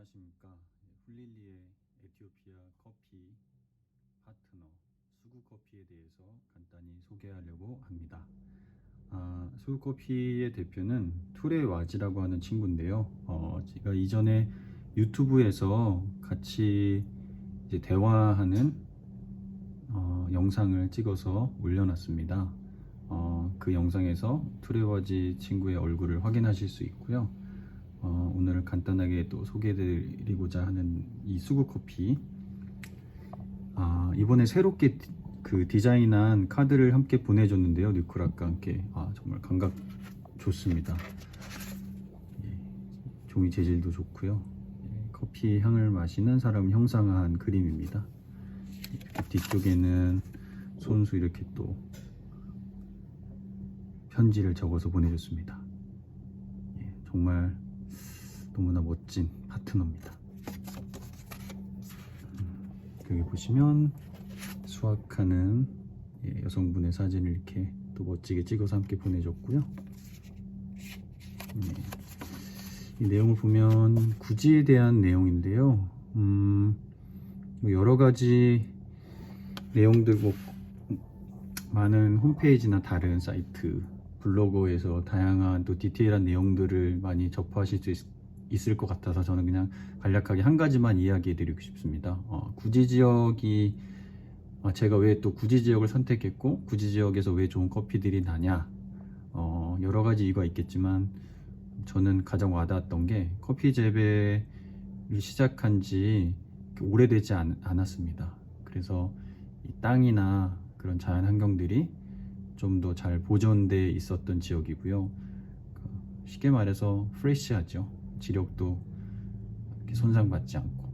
안녕하십니까. 예, 훌릴리의 에티오피아 커피 파트너 수구 커피에 대해서 간단히 소개하려고 합니다. 아, 수구 커피의 대표는 투레 와지라고 하는 친구인데요. 어, 제가 이전에 유튜브에서 같이 대화하는 어, 영상을 찍어서 올려놨습니다. 어, 그 영상에서 투레와지 친구의 얼굴을 확인하실 수 있고요. 어, 오늘 간단하게 또 소개해드리고자 하는 이 수구 커피. 아, 이번에 새롭게 디- 그 디자인한 카드를 함께 보내줬는데요. 뉴크락과 함께. 아, 정말 감각 좋습니다. 예, 종이 재질도 좋고요. 예, 커피 향을 마시는 사람을 형상화한 그림입니다. 이렇게 뒤쪽에는 손수 이렇게 또 편지를 적어서 보내줬습니다. 예, 정말 너무나 멋진 파트너입니다. 음, 여기 보시면 수확하는 예, 여성분의 사진을 이렇게 또 멋지게 찍어서 함께 보내줬고요. 예, 이 내용을 보면 구지에 대한 내용인데요. 음, 뭐 여러 가지 내용들 뭐 많은 홈페이지나 다른 사이트 블로그에서 다양한 또 디테일한 내용들을 많이 접하실 수 있, 있을 것 같아서 저는 그냥 간략하게 한 가지만 이야기해 드리고 싶습니다. 어, 구지 지역이 어, 제가 왜 또 구지 지역을 선택했고 구지 지역에서 왜 좋은 커피들이 나냐 어, 여러 가지 이유가 있겠지만 저는 가장 와닿았던 게 커피 재배를 시작한 지 오래되지 않, 않았습니다. 그래서 이 땅이나 그런 자연 환경들이 좀 더 잘 보존돼 있었던 지역이고요. 그 쉽게 말해서 프레시하죠. 지력도 손상받지 않고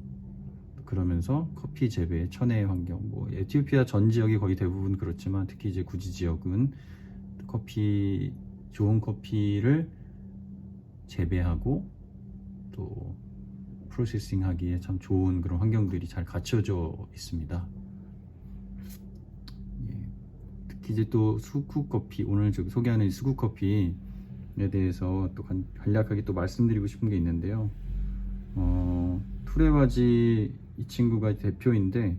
그러면서 커피 재배 천혜의 환경 뭐 에티오피아 전 지역이 거의 대부분 그렇지만 특히 이제 구지 지역은 커피 좋은 커피를 재배하고 또 프로세싱하기에 참 좋은 그런 환경들이 잘 갖춰져 있습니다. 예, 특히 이제 또 수쿠 커피 오늘 소개하는 이 수쿠 커피에 대해서 또 간- 간략하게 또 말씀드리고 싶은 게 있는데요. 어, 투레바지 이 친구가 대표인데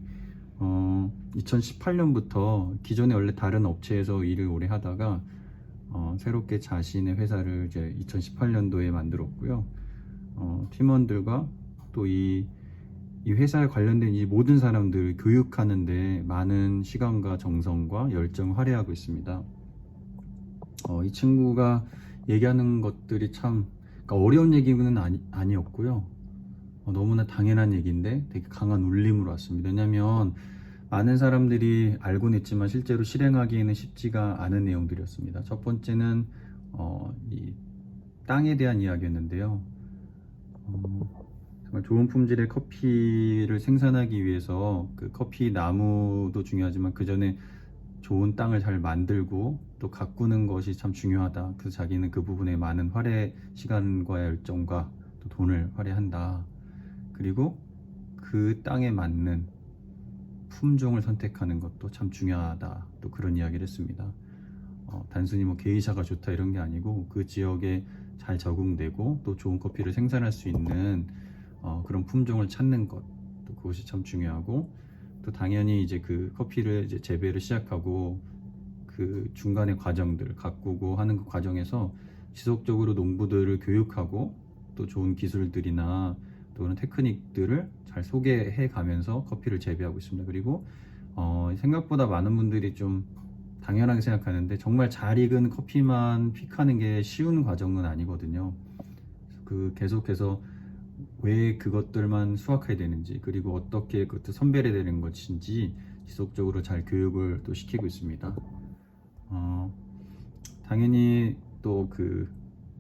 어, 2018년부터 기존에 원래 다른 업체에서 일을 오래 하다가 어, 새롭게 자신의 회사를 이제 2018년도에 만들었고요. 어, 팀원들과 또이 이 회사에 관련된 이 모든 사람들을 교육하는데 많은 시간과 정성과 열정 을 할애하고 있습니다. 어, 이 친구가 얘기하는 것들이 참 그러니까 어려운 얘기는 아니, 아니었고요. 어, 너무나 당연한 얘기인데 되게 강한 울림으로 왔습니다. 왜냐하면 많은 사람들이 알고는 있지만 실제로 실행하기에는 쉽지가 않은 내용들이었습니다. 첫 번째는 어, 이 땅에 대한 이야기였는데요. 어, 정말 좋은 품질의 커피를 생산하기 위해서 그 커피 나무도 중요하지만 그 전에 좋은 땅을 잘 만들고 또 가꾸는 것이 참 중요하다. 그래서 자기는 그 부분에 많은 활애 시간과 열정과 또 돈을 활애한다. 그리고 그 땅에 맞는 품종을 선택하는 것도 참 중요하다. 또 그런 이야기를 했습니다. 어, 단순히 뭐 게이샤가 좋다 이런 게 아니고 그 지역에 잘 적응되고 또 좋은 커피를 생산할 수 있는 어, 그런 품종을 찾는 것, 또 그것이 참 중요하고 또 당연히 이제 그 커피를 이제 재배를 시작하고 그 중간의 과정들 가꾸고 하는 그 과정에서 지속적으로 농부들을 교육하고 또 좋은 기술들이나 또 그런 테크닉들을 잘 소개해 가면서 커피를 재배하고 있습니다. 그리고 어, 생각보다 많은 분들이 좀 당연하게 생각하는데 정말 잘 익은 커피만 픽하는 게 쉬운 과정은 아니거든요. 그 계속해서 왜 그것들만 수확해야 되는지 그리고 어떻게 그것을 선별해야 되는 것인지 지속적으로 잘 교육을 또 시키고 있습니다. 어, 당연히 또 그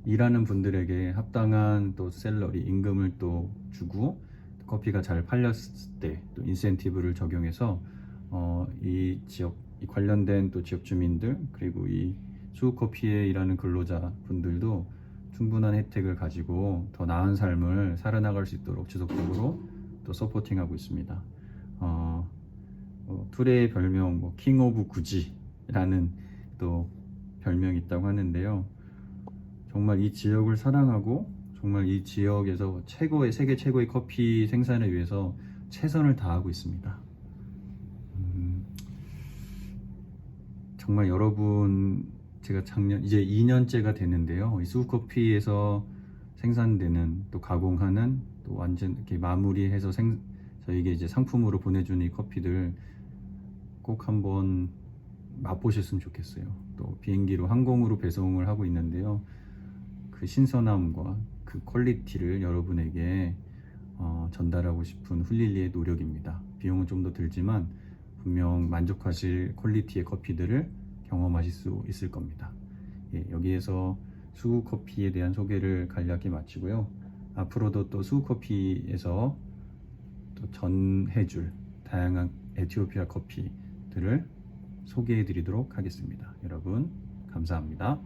일하는 분들에게 합당한 또 셀러리 임금을 또 주고 커피가 잘 팔렸을 때 또 인센티브를 적용해서 어, 이 지역 이 관련된 또 지역 주민들 그리고 이 수국 커피에 일하는 근로자 분들도 충분한 혜택을 가지고 더 나은 삶을 살아나갈 수 있도록 지속적으로 또 서포팅하고 있습니다. 어, 어, 투레의 별명 뭐, 킹 오브 구지라는 또 별명이 있다고 하는데요. 정말 이 지역을 사랑하고 정말 이 지역에서 최고의 세계 최고의 커피 생산을 위해서 최선을 다하고 있습니다. 음, 정말 여러분 제가 작년 이제 2년째가 되는데요. 이 수커피에서 생산되는 또 가공하는 또 완전 이렇게 마무리해서 생 저에게 이제 상품으로 보내주는 이 커피들 꼭 한번 맛보셨으면 좋겠어요. 또 비행기로 항공으로 배송을 하고 있는데요. 그 신선함과 그 퀄리티를 여러분에게 어, 전달하고 싶은 훌릴리의 노력입니다. 비용은 좀 더 들지만 분명 만족하실 퀄리티의 커피들을 경험하실 수 있을 겁니다. 예, 여기에서 수구 커피에 대한 소개를 간략히 마치고요. 앞으로도 또 수구 커피에서 또 전해줄 다양한 에티오피아 커피들을 소개해 드리도록 하겠습니다. 여러분, 감사합니다.